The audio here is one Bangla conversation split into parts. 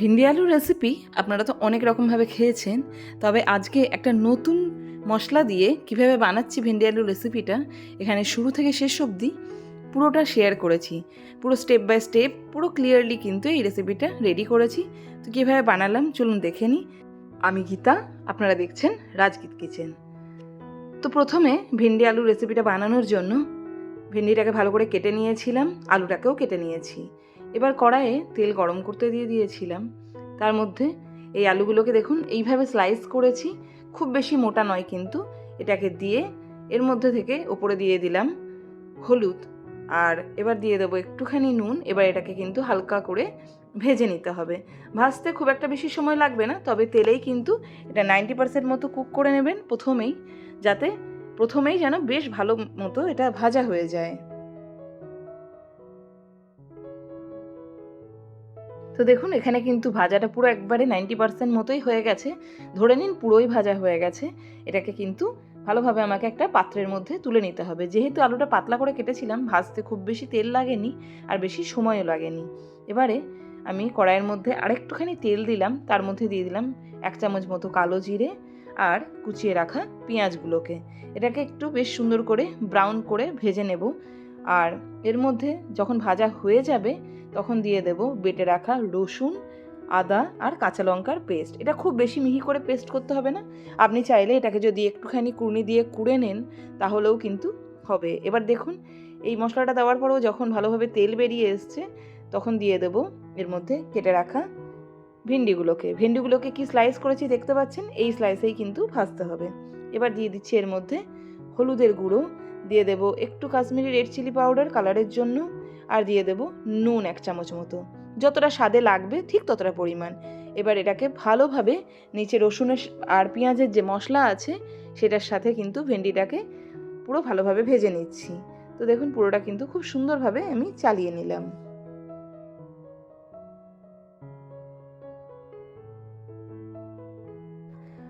ভিন্ডি আলুর রেসিপি আপনারা তো অনেক রকমভাবে খেয়েছেন, তবে আজকে একটা নতুন মশলা দিয়ে কীভাবে বানাচ্ছি ভিন্ডি আলুর রেসিপিটা এখানে শুরু থেকে শেষ অবধি পুরোটা শেয়ার করেছি। পুরো স্টেপ বাই স্টেপ পুরো ক্লিয়ারলি কিন্তু এই রেসিপিটা রেডি করেছি। তো কীভাবে বানালাম চলুন দেখে নিই আমি গীতা, আপনারা দেখছেন রাজগীত কিচেন। তো প্রথমে ভিন্ডি আলুর রেসিপিটা বানানোর জন্য ভেন্ডিটাকে ভালো করে কেটে নিয়েছিলাম, আলুটাকেও কেটে নিয়েছি। এবার কড়াইয়ে তেল গরম করতে দিয়ে দিয়েছিলাম। তার মধ্যে এই আলুগুলোকে দেখুন, এইভাবে স্লাইস করেছি। খুব বেশি মোটা নয় কিন্তু, এটাকে দিয়ে এর মধ্যে থেকে ওপরে দিয়ে দিলাম হলুদ। আর এবার দিয়ে দেবো একটুখানি নুন, এবার এটাকে কিন্তু হালকা করে ভেজে নিতে হবে। ভাজতে খুব একটা বেশি সময় লাগবে না, তবে তেলেই কিন্তু এটা নাইনটি পার্সেন্ট মতো কুক করে নেবেন প্রথমেই, যাতে প্রথমেই যেন বেশ ভালো মতো এটা ভাজা হয়ে যায়। তো দেখুন, এখানে কিন্তু ভাজাটা পুরো একবারে নাইনটি পার্সেন্ট মতোই হয়ে গেছে। ধরে নিন পুরোই ভাজা হয়ে গেছে। এটাকে কিন্তু ভালোভাবে আমাকে একটা পাত্রের মধ্যে তুলে নিতে হবে। যেহেতু আলুটা পাতলা করে কেটেছিলাম, ভাজতে খুব বেশি তেল লাগেনি আর বেশি সময়ও লাগেনি। এবারে আমি কড়াইয়ের মধ্যে আরেকটুখানি তেল দিলাম, তার মধ্যে দিয়ে দিলাম এক চামচ মতো কালো জিরে আর কুচিয়ে রাখা পেঁয়াজগুলোকে। এটাকে একটু বেশ সুন্দর করে ব্রাউন করে ভেজে নেব। আর এর মধ্যে যখন ভাজা হয়ে যাবে তখন দিয়ে দেব বেটে রাখা রসুন, আদা আর কাঁচা লঙ্কার পেস্ট। এটা খুব বেশি মিহি করে পেস্ট করতে হবে না। আপনি চাইলে এটাকে যদি একটুখানি কুড়নি দিয়ে কুড়ে নেন, তাহলেও কিন্তু হবে। এবার দেখুন, এই মশলাটা দেওয়ার পরেও যখন ভালোভাবে তেল বেরিয়ে এসছে, তখন দিয়ে দেব এর মধ্যে কেটে রাখা ভিন্ডিগুলোকে। ভিন্ডিগুলোকে কি স্লাইস করেছি দেখতে পাচ্ছেন? এই স্লাইসেই কিন্তু ভাজতে হবে। এবার দিয়ে দিচ্ছি এর মধ্যে হলুদের গুঁড়ো। দিয়ে দেব একটু কাশ্মীরি রেড চিলি পাউডার কালারের জন্য। আর দিয়ে দেব নুন এক চামচ মতো। যতটা স্বাদে লাগবে ঠিক ততটা পরিমাণ। এবার এটাকে ভালোভাবে নিচে রসুনের আর পেঁয়াজের যে মশলা আছে, সেটার সাথে কিন্তু ভেন্ডিটাকে পুরো ভালোভাবে ভেজে নিচ্ছি। তো দেখুন পুরোটা কিন্তু খুব সুন্দরভাবে আমি চালিয়ে নিলাম।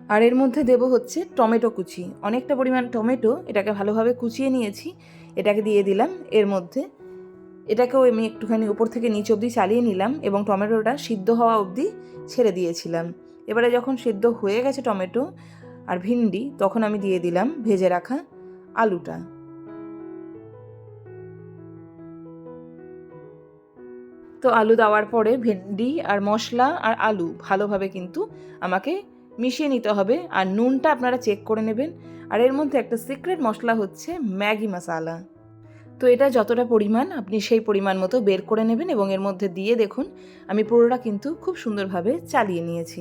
আর এর মধ্যে দেব হচ্ছে টমেটো কুচি। অনেকটা পরিমাণ টমেটো এটাকে ভালোভাবে কুচিয়ে নিয়েছি। এটাকে দিয়ে দিলাম এর মধ্যে এটাকেও আমি একটুখানি উপর থেকে নিচ অবধি চালিয়ে নিলাম এবং টমেটোটা সিদ্ধ হওয়া অবধি ছেড়ে দিয়েছিলাম। এবারে যখন সিদ্ধ হয়ে গেছে টমেটো আর ভিন্ডি, তখন আমি দিয়ে দিলাম ভেজে রাখা আলুটা। তো আলু দেওয়ার পরে ভেন্ডি আর মশলা আর আলু ভালোভাবে কিন্তু আমাকে মিশিয়ে নিতে হবে। আর নুনটা আপনারা চেক করে নেবেন। আর এর মধ্যে একটা সিক্রেট মশলা হচ্ছে ম্যাগি মশালা। তো এটা যতটা পরিমাণ, আপনি সেই পরিমাণ মতো বের করে নেবেন এবং এর মধ্যে দিয়ে দেখুন, আমি পুরোটা কিন্তু খুব সুন্দরভাবে চালিয়ে নিয়েছি।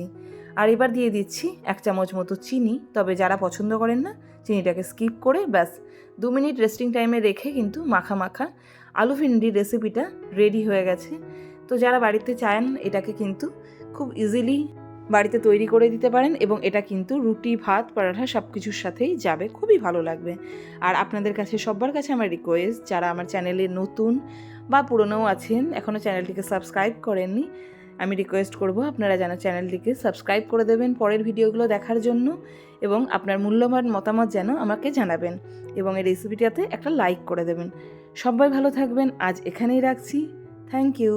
আর এবার দিয়ে দিচ্ছি এক চামচ মতো চিনি, তবে যারা পছন্দ করেন না, চিনিটাকে স্কিপ করে ব্যাস, দু মিনিট রেস্টিং টাইমে রেখে কিন্তু মাখা মাখা আলু ভিন্ডির রেসিপিটা রেডি হয়ে গেছে। তো যারা বাড়িতে চান, এটাকে কিন্তু খুব ইজিলি বাড়িতে তৈরি করে দিতে পারেন এবং এটা কিন্তু রুটি, ভাত, পরাঠা সব কিছুর সাথেই যাবে। খুবই ভালো লাগবে। আর আপনাদের কাছে সবার কাছে আমার রিকোয়েস্ট যারা আমার চ্যানেলে নতুন বা পুরনোও আছেন এখনও চ্যানেলটিকে সাবস্ক্রাইব করেননি, আমি রিকোয়েস্ট করব আপনারা যেন চ্যানেলটিকে সাবস্ক্রাইব করে দেবেন পরের ভিডিওগুলো দেখার জন্য এবং আপনার মূল্যবান মতামত যেন আমাকে জানাবেন এবং এই রেসিপিটাতে একটা লাইক করে দেবেন। সবাই ভালো থাকবেন। আজ এখানেই রাখছি। Thank you